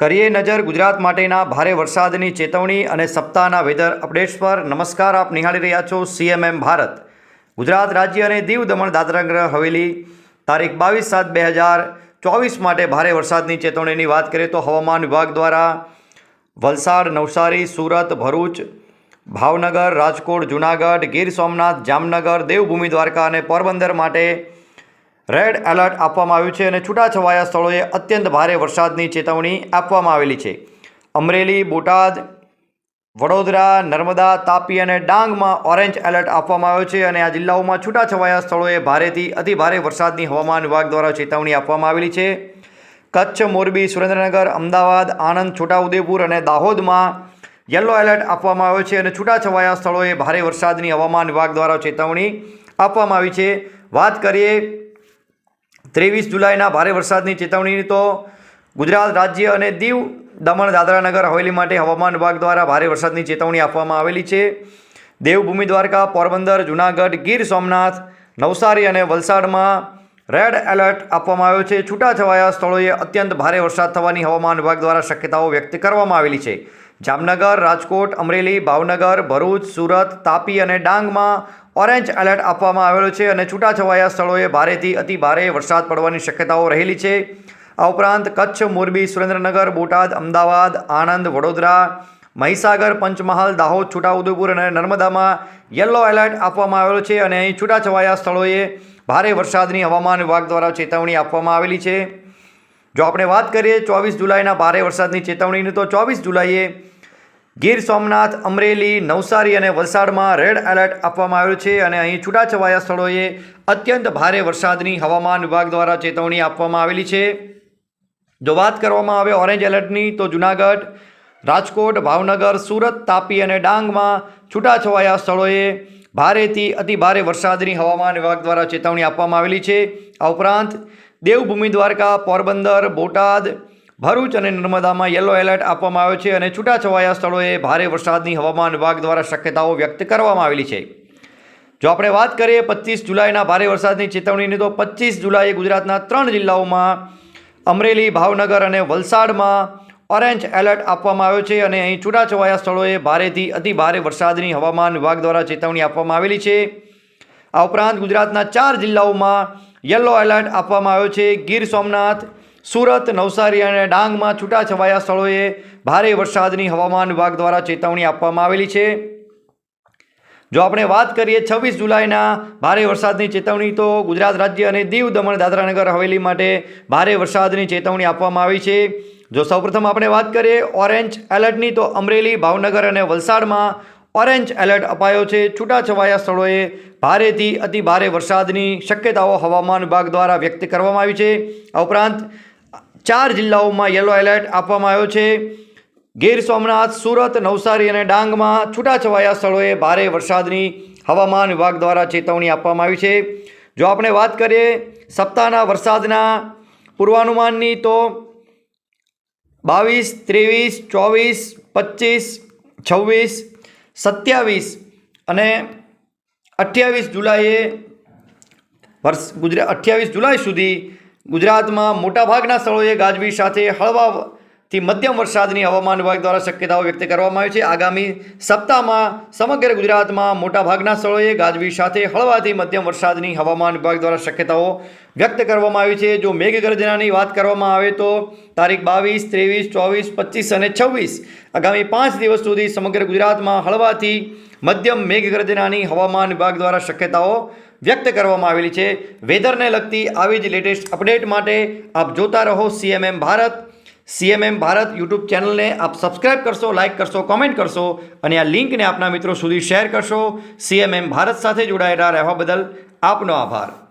કરીએ નજર ગુજરાત માટેના ભારે વરસાદની ચેતવણી અને સપ્તાહના વેધર અપડેટ્સ પર. નમસ્કાર, આપ નિહાળી રહ્યા છો સીએમએમ ભારત. ગુજરાત રાજ્ય અને દીવ દમણ દાદરાનગર હવેલી, તારીખ બાવીસ સાત બે હજાર ચોવીસ માટે ભારે વરસાદની ચેતવણીની વાત કરીએ તો હવામાન વિભાગ દ્વારા વલસાડ, નવસારી, સુરત, ભરૂચ, ભાવનગર, રાજકોટ, જુનાગઢ, ગીર સોમનાથ, જામનગર, દેવભૂમિ, દ્વારકા અને પોરબંદર માટે રેડ એલર્ટ આપવામાં આવ્યું છે અને છૂટાછવાયા સ્થળોએ અત્યંત ભારે વરસાદની ચેતવણી આપવામાં આવેલી છે. અમરેલી, બોટાદ, વડોદરા, નર્મદા, તાપી અને ડાંગમાં ઓરેન્જ એલર્ટ આપવામાં આવ્યો છે અને આ જિલ્લાઓમાં છૂટાછવાયા સ્થળોએ ભારેથી અતિભારે વરસાદની હવામાન વિભાગ દ્વારા ચેતવણી આપવામાં આવેલી છે. કચ્છ, મોરબી, સુરેન્દ્રનગર, અમદાવાદ, આણંદ, છોટાઉદેપુર અને દાહોદમાં યલો એલર્ટ આપવામાં આવ્યો છે અને છૂટાછવાયા સ્થળોએ ભારે વરસાદની હવામાન વિભાગ દ્વારા ચેતવણી આપવામાં આવી છે. વાત કરીએ ત્રેવીસ જુલાઈના ભારે વરસાદની ચેતવણીની તો ગુજરાત રાજ્ય અને દીવ દમણ દાદરાનગર હવેલી માટે હવામાન વિભાગ દ્વારા ભારે વરસાદની ચેતવણી આપવામાં આવેલી છે. દેવભૂમિ દ્વારકા, પોરબંદર, જુનાગઢ, ગીર સોમનાથ, નવસારી અને વલસાડમાં રેડ એલર્ટ આપવામાં આવ્યો છે. છૂટાછવાયા સ્થળોએ અત્યંત ભારે વરસાદ થવાની હવામાન વિભાગ દ્વારા શક્યતાઓ વ્યક્ત કરવામાં આવેલી છે. જામનગર, રાજકોટ, અમરેલી, ભાવનગર, ભરૂચ, સુરત, તાપી અને ડાંગમાં ઓરેન્જ એલર્ટ આપવામાં આવેલો છે અને છૂટાછવાયા સ્થળોએ ભારેથી અતિ ભારે વરસાદ પડવાની શક્યતાઓ રહેલી છે. આ ઉપરાંત કચ્છ, મોરબી, સુરેન્દ્રનગર, બોટાદ, અમદાવાદ, આણંદ, વડોદરા, મહીસાગર, પંચમહાલ, દાહોદ, છોટાઉદેપુર અને નર્મદામાં યલો એલર્ટ આપવામાં આવેલો છે અને અહીં છૂટાછવાયા સ્થળોએ ભારે વરસાદની હવામાન વિભાગ દ્વારા ચેતવણી આપવામાં આવેલી છે. જો આપણે વાત કરીએ ચોવીસ જુલાઈના ભારે વરસાદની ચેતવણીની, તો ચોવીસ જુલાઈએ ગીર સોમનાથ, અમરેલી, નવસારી અને વલસાડમાં રેડ એલર્ટ આપવામાં આવ્યું છે અને અહીં છૂટાછવાયા સ્થળોએ અત્યંત ભારે વરસાદની હવામાન વિભાગ દ્વારા ચેતવણી આપવામાં આવેલી છે. જો વાત કરવામાં આવે ઓરેન્જ એલર્ટની, તો જુનાગઢ, રાજકોટ, ભાવનગર, સુરત, તાપી અને ડાંગમાં છૂટાછવાયા સ્થળોએ ભારેથી અતિ ભારે વરસાદની હવામાન વિભાગ દ્વારા ચેતવણી આપવામાં આવેલી છે. આ ઉપરાંત દેવભૂમિ દ્વારકા, પોરબંદર, બોટાદ ભરૂચ અને નર્મદામાં યલો એલર્ટ આપવામાં આવ્યો છે અને છૂટાછવાયા સ્થળોએ ભારે વરસાદની હવામાન વિભાગ દ્વારા શક્યતાઓ વ્યક્ત કરવામાં આવેલી છે. જો આપણે વાત કરીએ પચીસ જુલાઈના ભારે વરસાદની ચેતવણીની, તો પચીસ જુલાઈએ ગુજરાતના ત્રણ જિલ્લાઓમાં અમરેલી, ભાવનગર અને વલસાડમાં ઓરેન્જ એલર્ટ આપવામાં આવ્યો છે અને અહીં છૂટાછવાયા સ્થળોએ ભારેથી અતિ ભારે વરસાદની હવામાન વિભાગ દ્વારા ચેતવણી આપવામાં આવેલી છે. આ ઉપરાંત ગુજરાતના ચાર જિલ્લાઓમાં યલો એલર્ટ આપવામાં આવ્યો છે. ગીર સોમનાથ સુરત, નવસારી અને ડાંગમાં છૂટાછવાયા સ્થળોએ ભારે વરસાદની હવામાન વિભાગ દ્વારા ચેતવણી આપવામાં આવેલી છે. જો આપણે વાત કરીએ છવ્વીસ જુલાઈના ભારે વરસાદની ચેતવણી, તો ગુજરાત રાજ્ય અને દીવ, દમણ, દાદરાનગર, હવેલી માટે ભારે વરસાદની ચેતવણી આપવામાં આવી છે. જો સૌપ્રથમ આપણે વાત કરીએ ઓરેન્જ એલર્ટની, તો અમરેલી, ભાવનગર અને વલસાડમાં ઓરેન્જ એલર્ટ અપાયો છે. છૂટાછવાયા સ્થળોએ ભારેથી અતિ ભારે વરસાદની શક્યતાઓ હવામાન વિભાગ દ્વારા વ્યક્ત કરવામાં આવી છે. આ ઉપરાંત ચાર જિલ્લાઓમાં યલો એલર્ટ આપવામાં આવ્યો છે. ગીર સોમનાથ, સુરત, નવસારી અને ડાંગમાં છૂટાછવાયા સ્થળોએ ભારે વરસાદની હવામાન વિભાગ દ્વારા ચેતવણી આપવામાં આવી છે. જો આપણે વાત કરીએ સપ્તાહના વરસાદના પૂર્વાનુમાનની તો બાવીસ, ત્રેવીસ, ચોવીસ, પચીસ, છવ્વીસ, સત્યાવીસ અને અઠ્યાવીસ જુલાઈએ વર્ષ ગુજરાત અઠ્યાવીસ જુલાઈ સુધી ગુજરાતમાં મોટાભાગના સ્થળોએ ગાજવીજ સાથે હળવાથી મધ્યમ વરસાદની હવામાન વિભાગ દ્વારા શક્યતાઓ વ્યક્ત કરવામાં આવી છે. આગામી સપ્તાહમાં સમગ્ર ગુજરાતમાં મોટાભાગના સ્થળોએ ગાજવી સાથે હળવાથી મધ્યમ વરસાદની હવામાન વિભાગ દ્વારા શક્યતાઓ વ્યક્ત કરવામાં આવી છે. જો મેઘગર્જનાની વાત કરવામાં આવે તો તારીખ બાવીસ, ત્રેવીસ, ચોવીસ, પચીસ અને છવ્વીસ આગામી પાંચ દિવસ સુધી સમગ્ર ગુજરાતમાં હળવાથી મધ્યમ મેઘગર્જનાની હવામાન વિભાગ દ્વારા શક્યતાઓ વ્યક્ત કરવામાં આવેલી છે. વેધરને લગતી આવી જ લેટેસ્ટ અપડેટ માટે આપ જોતા રહો. CMM Bharat. CMM Bharat YouTube ચેનલને આપ સબસ્ક્રાઇબ કરશો લાઇક કરશો કોમેન્ટ કરશો અને આ લિંકને આપના મિત્રો સુધી શેર કરશો. સીએમએમ ભારત સાથે જોડાયેલા રહેવા બદલ આપનો આભાર.